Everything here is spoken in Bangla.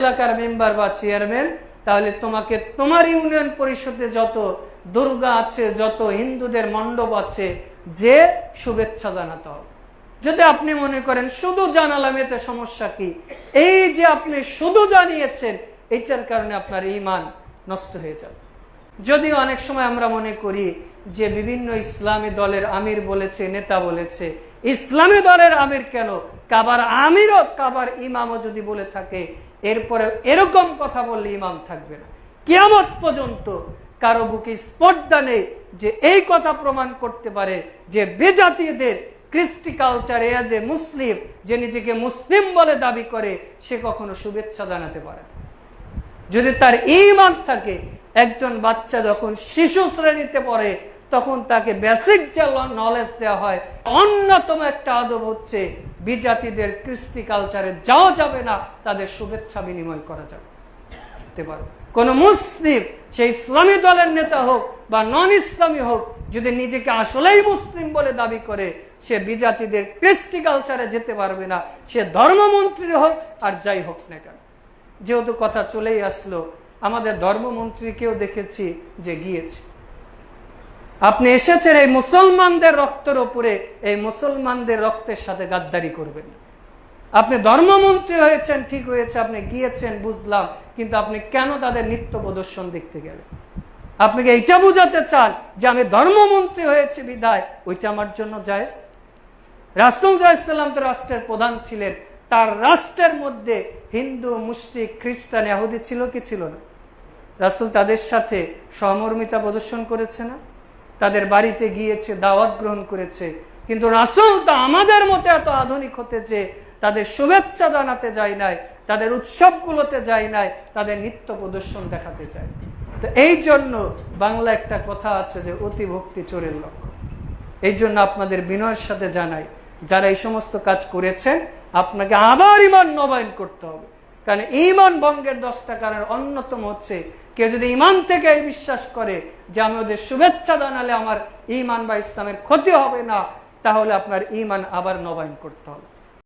এলাকার মেম্বার বা চেয়ারম্যান, তাহলে তোমাকে তোমার ইউনিয়ন পরিষদে যত দুর্গা আছে, যত হিন্দুদের মণ্ডপ আছে, যে শুভেচ্ছা জানাতে হবে। যদি আপনি মনে করেন শুধু জানালাম, এতে সমস্যা কি? এই যে আপনি শুধু জানিয়েছেন এইটার কারণে আপনার ইমান নষ্ট হয়ে যাবে। যদিও অনেক সময় আমরা মনে করি যে বিভিন্ন ইসলামী দলের আমির বলেছে, নেতা বলেছে, ইসলামী দলের আমির কেন? কাবার আমিরও কাবার ইমামও যদি বলে থাকে, এরপরে এরকম কথা বললে ইমাম থাকবে না। কিয়ামত পর্যন্ত কারও বুকে স্পর্ধা নেই যে এই কথা প্রমাণ করতে পারে যে বেজাতীয়দের কৃষ্টি কালচারে যে মুসলিম, যে নিজেকে মুসলিম বলে দাবি করে, সে কখনো শুভেচ্ছা জানাতে পারে যদি তার ইমান থাকে একজন বাচ্চা যখন শিশু শ্রেণীতে পড়ে, তখন তাকে বেসিক যে নলেজ দেওয়া হয়, অন্যতম একটা আদব হচ্ছে বিজাতিদের কৃষ্টি কালচারে যাওয়া যাবে না, তাদের শুভেচ্ছা বিনিময় করা যাবে। পারবে কোন মুসলিম, সে ইসলামী দলের নেতা হোক বা নন ইসলামী হোক, যদি নিজেকে আসলেই মুসলিম বলে দাবি করে, সে বিজাতিদের কৃষ্টি কালচারে যেতে পারবে না। সে ধর্মমন্ত্রী হোক আর যাই হোক না কেন। যেহেতু কথা চলেই আসলো আমাদের ধর্মমন্ত্রীকেও দেখেছি যে গিয়েছে। আপনি এসেছেন এই মুসলমানদের রক্তের ওপরে, এই মুসলমানদের রক্তের সাথে গাদ্দারি করবেন। আপনি ধর্মমন্ত্রী হয়েছেন, ঠিক হয়েছে, আপনি গিয়েছেন, বুঝলাম, কিন্তু আপনি কেন তাদের নিত্য প্রদর্শন দেখতে গেলেন? আপনি কি এইটা বুঝাতে চান যে আমি ধর্মমন্ত্রী হয়েছে বিদায় ওইটা আমার জন্য জায়েজ? রাসুল জাহাম তো রাষ্ট্রের প্রধান ছিলেন তার রাষ্ট্রের মধ্যে হিন্দু, মুসলিম, খ্রিস্টান এহুদি ছিল কি ছিল না? রাসুল তাদের সাথে সহমর্মিতা প্রদর্শন করেছে না? তাদের বাড়িতে গিয়েছে, দাওয়াত গ্রহণ করেছে। কিন্তু রাসুল তো আমাদের মতো এত আধুনিক হতে যে তাদের শুভেচ্ছা জানাতে যায় নাই, তাদের উৎসবগুলোতে যায় নাই, তাদের নৃত্য প্রদর্শন দেখাতে চায় তো এই জন্য বাংলা একটা কথা আছে যে অতি ভক্তি চোরের লক্ষ্য। এই জন্য আপনাদের বিনয়ের সাথে জানাই, যারা এই সমস্ত কাজ করেছেন আপনাকে আবার ইমান নবায়ন করতে হবে। কারণ ইমান ভঙ্গের দশটা কারণ অন্যতম হচ্ছে, কেউ যদি ইমান থেকে বিশ্বাস করে যে আমি ওদের শুভেচ্ছা জানালে আমার ইমান বা ইসলামের ক্ষতি হবে না, তাহলে আপনার ইমান আবার নবায়ন করতে হবে।